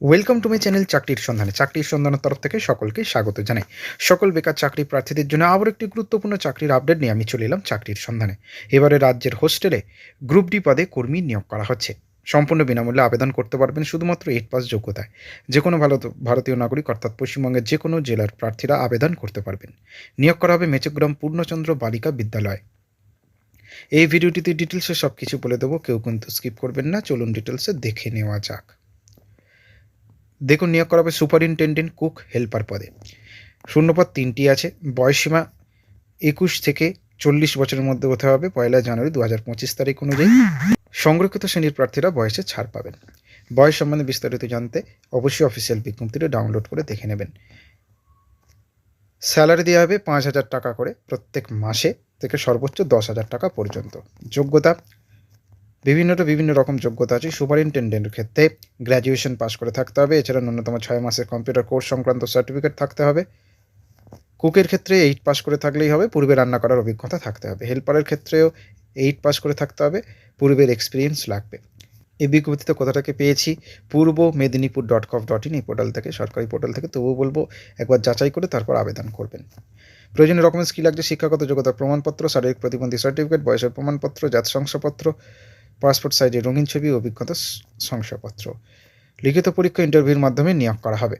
Welcome to my channel চাকরির সন্ধানে চাকরির সন্ধানের তরফ থেকে সকলকে স্বাগত জানাই। সকল বেকার চাকরি প্রার্থীদের জন্য আবার একটি গুরুত্বপূর্ণ চাকরির আপডেট নিয়ে আমি চলে এলাম চাকরির সন্ধানে এবারে রাজ্যের হোস্টেলে গ্রুপ ডি পদে কর্মী নিয়োগ করা হচ্ছে। সম্পূর্ণ বিনামূল্যে আবেদন করতে পারবেন শুধুমাত্র এইট পাস যোগ্যতায়। যে কোনো ভারত ভারতীয় নাগরিক অর্থাৎ পশ্চিমবঙ্গের যে কোনো জেলার প্রার্থীরা আবেদন করতে পারবেন। নিয়োগ করা হবে মেচগ্রাম পূর্ণচন্দ্র বালিকা বিদ্যালয়। এই ভিডিওটিতে ডিটেলসে সব কিছু বলে দেবো। কেউ কিন্তু স্কিপ করবেন না। চলুন ডিটেলসে দেখে নেওয়া যাক। দেখুন, নিয়োগ করা হবে সুপারিনটেন্ডেন্ট কুক হেল্পার পদে। শূন্যপদ তিনটি আছে। বয়সীমা একুশ থেকে চল্লিশ বছরের মধ্যে হতে হবে, পয়লা জানুয়ারি দু হাজার পঁচিশ তারিখ অনুযায়ী। সংরক্ষিত শ্রেণির প্রার্থীরা বয়সে ছাড় পাবেন। বয়স সম্বন্ধে বিস্তারিত জানতে অবশ্যই অফিসিয়াল বিজ্ঞপ্তিটি ডাউনলোড করে দেখে নেবেন। স্যালারি দেওয়া হবে পাঁচ হাজার টাকা করে প্রত্যেক মাসে, থেকে সর্বোচ্চ দশ হাজার টাকা পর্যন্ত। যোগ্যতা বিভিন্নটা বিভিন্ন রকম যোগ্যতা আছে। সুপারিনটেন্ডেন্টের ক্ষেত্রে গ্র্যাজুয়েশন পাস করে থাকতে হবে। এছাড়া ন্যূনতম ছয় মাসের কম্পিউটার কোর্স সংক্রান্ত সার্টিফিকেট থাকতে হবে। কুকের ক্ষেত্রে এইট পাস করে থাকলেই হবে। পূর্বে রান্না করার অভিজ্ঞতা থাকতে হবে। হেল্পারের ক্ষেত্রেও এইট পাস করে থাকতে হবে। পূর্বের এক্সপিরিয়েন্স লাগবে। এই বিজ্ঞপ্তিতে কোথাটাকে পেয়েছি। Purba Medinipur dot gov dot in এই পোর্টাল থেকে, সরকারি পোর্টাল থেকে। তবুও বলব, একবার যাচাই করে তারপর আবেদন করবেন। প্রয়োজনীয় রকমের স্কিল লাগছে? শিক্ষাগত যোগ্যতার প্রমাণপত্র, শারীরিক প্রতিবন্ধী সার্টিফিকেট বয়সের প্রমাণপত্র, জাত শংসাপত্র পাসপোর্ট সাইজের রঙিন ছবি অভিজ্ঞতা শংসাপত্র। লিখিত পরীক্ষা ইন্টারভিউর মাধ্যমে নিয়োগ করা হবে।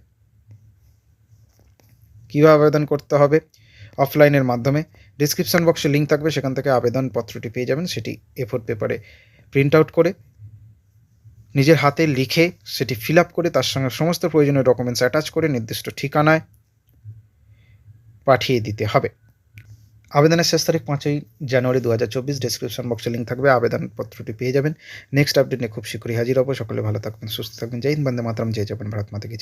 কীভাবে আবেদন করতে হবে? অফলাইনের মাধ্যমে। ডিসক্রিপশন বক্সে লিঙ্ক থাকবে, সেখান থেকে আবেদনপত্রটি পেয়ে যাবেন সেটি এফোর পেপারে প্রিন্ট আউট করে। নিজের হাতে লিখে সেটি ফিল আপ করে তার সঙ্গে সমস্ত প্রয়োজনীয় ডকুমেন্টস অ্যাটাচ করে নির্দিষ্ট ঠিকানায় পাঠিয়ে দিতে হবে। আবেদনের শেষ তারিখ পাঁচই জানুয়ারি দু হাজার চব্বিশ ডিসক্রিপশন বক্সে লিঙ্ক থাকবে, আবেদনপত্রটি পেয়ে যাবেন। নেক্সট আপডেট নিয়ে খুব শীঘ্রই হাজির হব। সকলে ভালো থাকবেন, সুস্থ থাকবেন। জয় হিন্দ, বন্দে মাতরম, জয় যাবেন ভারত মাতা কি